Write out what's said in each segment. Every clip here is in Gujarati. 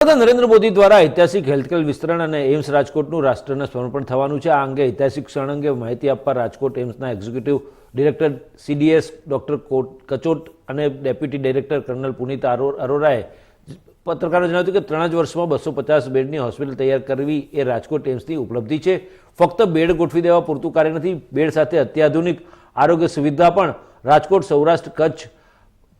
વડાપ્રધાન નરેન્દ્ર મોદી દ્વારા ઐતિહાસિક હેલ્થકેર વિસ્તરણ અને એમ્સ રાજકોટનું રાષ્ટ્રને સમર્પણ થવાનું છે. આ અંગે ઐતિહાસિક ક્ષણ અંગે માહિતી આપવા રાજકોટ એમ્સના એક્ઝિક્યુટિવ ડિરેક્ટર સીડીએસ ડોક્ટર કચોટ અને ડેપ્યુટી ડાયરેક્ટર કર્નલ પુનિત અરોરાએ પત્રકારો જણાવ્યું કે ત્રણ જ વર્ષમાં બસો પચાસ બેડની હોસ્પિટલ તૈયાર કરવી એ રાજકોટ એમ્સની ઉપલબ્ધિ છે. ફક્ત બેડ ગોઠવી દેવા પૂરતું કાર્ય નથી, બેડ સાથે અત્યાધુનિક આરોગ્ય સુવિધા પણ રાજકોટ સૌરાષ્ટ્ર કચ્છ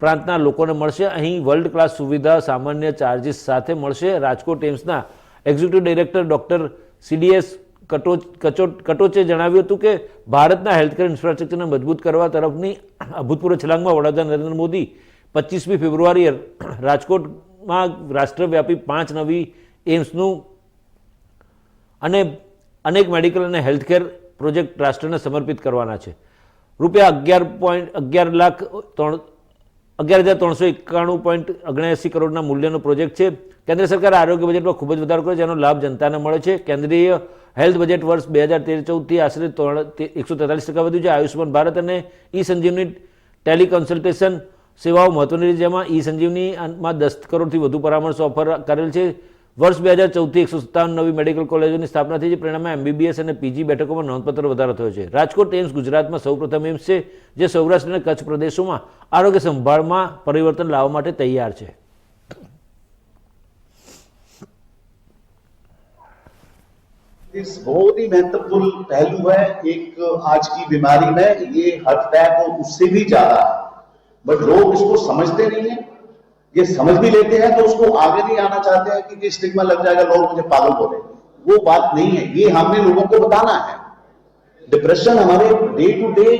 પ્રાંતના લોકોને મળશે. અહીં વર્લ્ડ ક્લાસ સુવિધા, સામાન્ય ચાર્જિસ સાથે મળશે. Rajkot એમ્સના executive director doctor CDS Katoch કચોટ કટોચે જણાવ્યું હતું કે ભારતના હેલ્થકેર ઇન્ફ્રાસ્ટ્રક્ચરને મજબૂત કરવા તરફની અભૂતપૂર્વ છલાંગમાં વડાપ્રધાન નરેન્દ્ર મોદી પચીસમી ફેબ્રુઆરીએ રાજકોટમાં રાષ્ટ્રવ્યાપી પાંચ નવી એમ્સનું અને અનેક મેડિકલ અને હેલ્થકેર પ્રોજેક્ટ રાષ્ટ્રને સમર્પિત કરવાના છે. રૂપિયા અગિયાર પોઈન્ટ અગિયાર લાખ ત્રણ અગિયાર હજાર ત્રણસો એકાણું પોઈન્ટ ઓગણએંસી કરોડના મૂલ્યનો પ્રોજેક્ટ છે. કેન્દ્ર સરકારે આરોગ્ય બજેટમાં ખૂબ જ વધારો કર્યો જેનો લાભ જનતાને મળે છે. કેન્દ્રીય હેલ્થ બજેટ વર્ષ બે હજાર તેર ચૌદથી આશરે એકસો તેતાલીસ ટકા વધ્યું છે. આયુષ્યમાન ભારત અને ઈ સંજીવની ટેલિકન્સલ્ટેશન સેવાઓ મહત્વની છે, જેમાં ઈ સંજીવનીમાં દસ કરોડથી વધુ પરામર્શ ઓફર કરેલ છે. વર્ષ બે હજાર ચૌદથી એકસો સત્તાવન નવી મેડિકલ કોલેજોની સ્થાપના થઈ છે પરિણામે એમબીબીએસ અને પીજી બેઠકોમાં નોંધપાત્ર વધારો થયો છે રાજકોટ એમ્સ ગુજરાતમાં સૌપ્રથમ એમ્સ છે જે સૌરાષ્ટ્ર અને કચ્છ પ્રદેશોમાં આરોગ્ય સંભાળમાં પરિવર્તન લાવવા માટે તૈયાર છે इस बहुत ही महत्वपूर्ण पहलू है एक आज की बीमारी में ये हार्ट अटैक और उससे भी ज्यादा है बट लोग इसको समझते नहीं है ये समझ भी लेते हैं तो उसको आगे नहीं आना चाहते हैं कि स्टिग्मा लग जाएगा लोग मुझे पागल बोले। वो बात नहीं है। ये हमने लोगों को बताना है। डिप्रेशन हमारे डे टू डे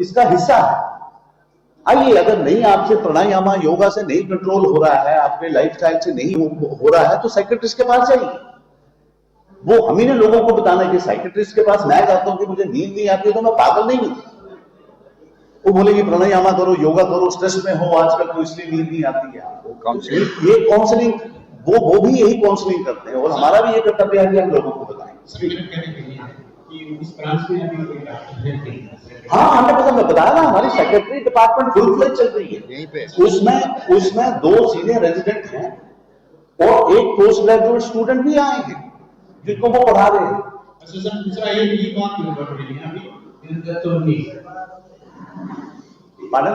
इसका हिस्सा है। आइए अगर नहीं आपसे प्राणायाम योगा से नहीं कंट्रोल हो रहा है आपके लाइफस्टाइल से नहीं हो, रहा है तो साइकेट्रिस्ट के पास जाइए। वो हम ही लोगों को बताना है कि साइकेट्रिस्ट के पास मैं जाता हूँ कि मुझे नींद नहीं आती है तो मैं पागल नहीं हूँ। वो बोलेगी प्राणायाम करो योगा करो स्ट्रेस में हो आजकल तो इसलिए नींद नहीं आती है आपको। काउंसलिंग ये काउंसलिंग वो वो भी यही काउंसलिंग करते हैं और हमारा भी ये कर्तव्य है कि हम लोगों को बताएँ। के है कि इस ब्रांच में अभी कोई डॉक्टर है नहीं हाँ। हंड्रेड परसेंट मैं बताया ना हमारी सेक्रेटरी डिपार्टमेंट फुल फ्लेज चल रही है। उसमें उसमें दो सीनियर रेजिडेंट हैं और एक पोस्ट ग्रेजुएट स्टूडेंट भी आए हैं जिनको वो पढ़ा रहे हैं। ¿Vale?